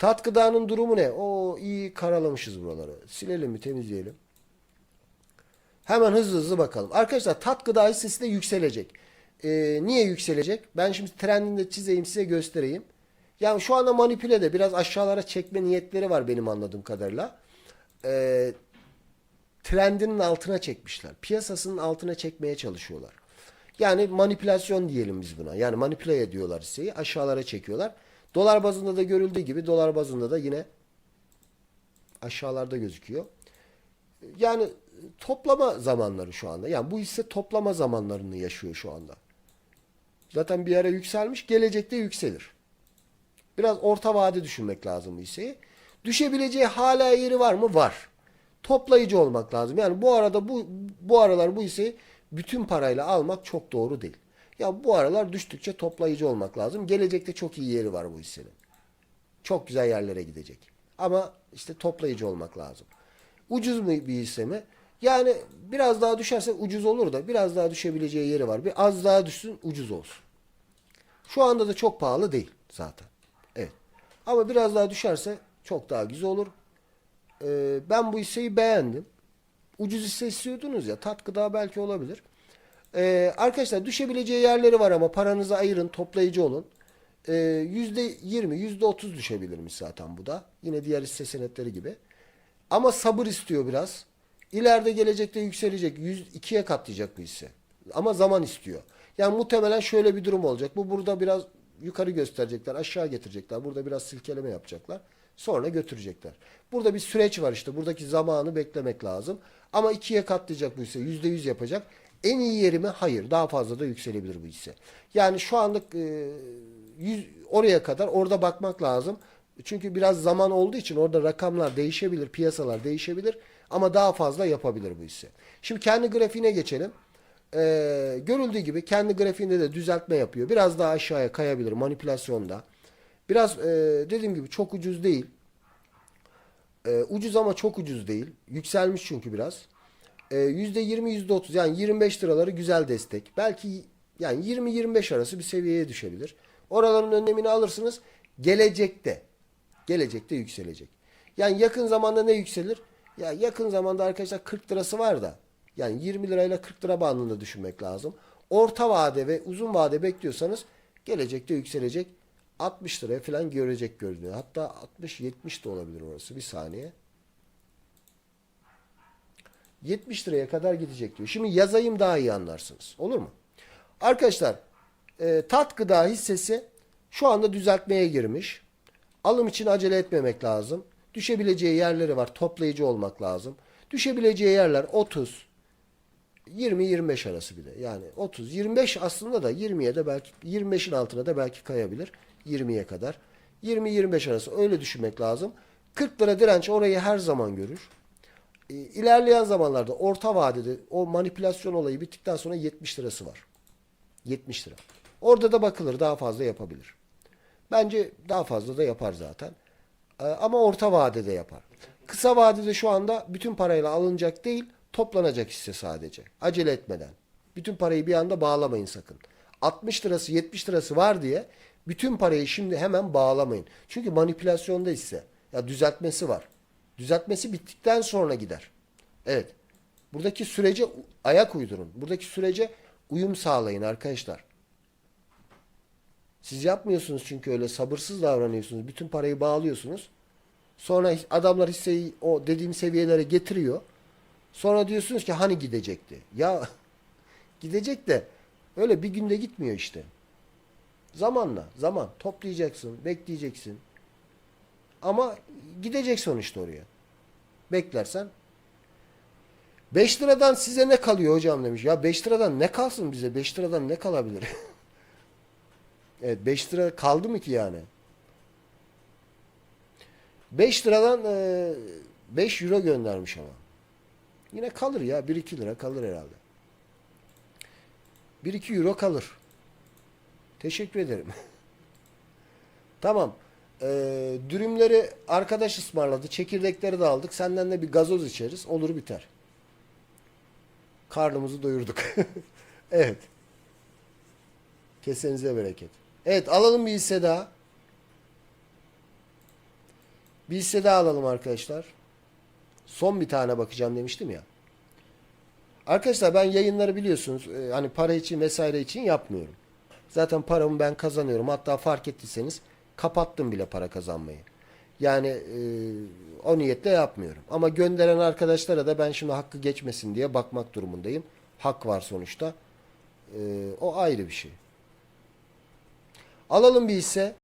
Tat gıdanın durumu ne? O iyi karalamışız buraları. Silelim mi temizleyelim. Hemen hızlı hızlı bakalım. Arkadaşlar tat gıda hissesi de yükselecek. Ee, niye yükselecek? Ben şimdi trendini de çizeyim size göstereyim. Yani şu anda manipüle de biraz aşağılara çekme niyetleri var benim anladığım kadarıyla. Ee, trendinin altına çekmişler. Piyasasının altına çekmeye çalışıyorlar. Yani manipülasyon diyelim biz buna. Yani manipüle ediyorlar hisseyi. Aşağılara çekiyorlar. Dolar bazında da görüldüğü gibi dolar bazında da yine aşağılarda gözüküyor. Yani toplama zamanları şu anda. Yani bu hisse toplama zamanlarını yaşıyor şu anda. Zaten bir ara yükselmiş, gelecekte yükselir. Biraz orta vade düşünmek lazım bu hisseyi. Düşebileceği hala yeri var mı? Var. Toplayıcı olmak lazım. Yani bu arada bu bu aralar bu hisseyi bütün parayla almak çok doğru değil. Ya bu aralar düştükçe toplayıcı olmak lazım. Gelecekte çok iyi yeri var bu hissenin. Çok güzel yerlere gidecek. Ama işte toplayıcı olmak lazım. Ucuz mu bir hisse mi? Yani biraz daha düşerse ucuz olur da biraz daha düşebileceği yeri var. Bir az daha düşsün ucuz olsun. Şu anda da çok pahalı değil zaten. Evet. Ama biraz daha düşerse çok daha güzel olur. Ee, ben bu hisseyi beğendim. Ucuz hisse istiyordunuz ya. Tat gıda belki olabilir. Ee, arkadaşlar düşebileceği yerleri var ama paranızı ayırın, toplayıcı olun. Ee, %20, %30 düşebilirmiş zaten bu da. Yine diğer hisse senetleri gibi. Ama sabır istiyor biraz. İleride gelecekte yükselecek. 102'ye katlayacak bu hisse. Ama zaman istiyor. Yani muhtemelen şöyle bir durum olacak. Bu burada biraz yukarı gösterecekler, aşağı getirecekler. Burada biraz silkeleme yapacaklar. Sonra götürecekler. Burada bir süreç var işte. Buradaki zamanı beklemek lazım. Ama ikiye katlayacak bu hisse. Yüzde yüz yapacak. En iyi yeri mi? Hayır. Daha fazla da yükselebilir bu hisse. Yani şu anlık e, yüz, oraya kadar orada bakmak lazım. Çünkü biraz zaman olduğu için orada rakamlar değişebilir, piyasalar değişebilir ama daha fazla yapabilir bu hisse. Şimdi kendi grafiğine geçelim. Ee, görüldüğü gibi kendi grafiğinde de düzeltme yapıyor. Biraz daha aşağıya kayabilir manipülasyonda. Biraz e, dediğim gibi çok ucuz değil. E, ucuz ama çok ucuz değil. Yükselmiş çünkü biraz. E, %20 %30 yani 25 liraları güzel destek. Belki yani 20-25 arası bir seviyeye düşebilir. Oraların önlemini alırsınız. Gelecekte gelecekte yükselecek. Yani yakın zamanda ne yükselir? Ya yakın zamanda arkadaşlar 40 lirası var da yani 20 lirayla 40 lira bandında düşünmek lazım. Orta vade ve uzun vade bekliyorsanız gelecekte yükselecek. 60 liraya falan görecek görünüyor. Hatta 60-70 de olabilir orası. Bir saniye. 70 liraya kadar gidecek diyor. Şimdi yazayım daha iyi anlarsınız. Olur mu? Arkadaşlar e, tat gıda hissesi şu anda düzeltmeye girmiş. Alım için acele etmemek lazım. Düşebileceği yerleri var. Toplayıcı olmak lazım. Düşebileceği yerler 30, 20-25 arası bir de. Yani 30, 25 aslında da 20'ye de belki 25'in altına da belki kayabilir. 20'ye kadar. 20-25 arası öyle düşünmek lazım. 40 lira direnç orayı her zaman görür. E, İlerleyen zamanlarda orta vadede o manipülasyon olayı bittikten sonra 70 lirası var. 70 lira. Orada da bakılır daha fazla yapabilir. Bence daha fazla da yapar zaten. Ee, ama orta vadede yapar. Kısa vadede şu anda bütün parayla alınacak değil, toplanacak hisse sadece. Acele etmeden. Bütün parayı bir anda bağlamayın sakın. 60 lirası 70 lirası var diye bütün parayı şimdi hemen bağlamayın. Çünkü manipülasyonda hisse. Ya düzeltmesi var. Düzeltmesi bittikten sonra gider. Evet. Buradaki sürece ayak uydurun. Buradaki sürece uyum sağlayın arkadaşlar. Siz yapmıyorsunuz çünkü öyle sabırsız davranıyorsunuz. Bütün parayı bağlıyorsunuz. Sonra adamlar hisseyi o dediğim seviyelere getiriyor. Sonra diyorsunuz ki hani gidecekti. Ya gidecek de öyle bir günde gitmiyor işte. Zamanla, zaman toplayacaksın, bekleyeceksin. Ama gidecek sonuçta oraya. Beklersen 5 liradan size ne kalıyor hocam demiş. Ya 5 liradan ne kalsın bize? 5 liradan ne kalabilir? Evet 5 lira kaldı mı ki yani? 5 liradan e, 5 euro göndermiş ama. Yine kalır ya 1-2 lira kalır herhalde. 1-2 euro kalır. Teşekkür ederim. tamam. Ee, dürümleri arkadaş ısmarladı. Çekirdekleri de aldık. Senden de bir gazoz içeriz. Olur biter. Karnımızı doyurduk. evet. Kesenize bereket. Evet alalım bir hisse daha. Bir hisse daha alalım arkadaşlar. Son bir tane bakacağım demiştim ya. Arkadaşlar ben yayınları biliyorsunuz e, hani para için vesaire için yapmıyorum. Zaten paramı ben kazanıyorum. Hatta fark ettiyseniz kapattım bile para kazanmayı. Yani e, o niyetle yapmıyorum. Ama gönderen arkadaşlara da ben şimdi hakkı geçmesin diye bakmak durumundayım. Hak var sonuçta. E, o ayrı bir şey. Alalım bir hisse.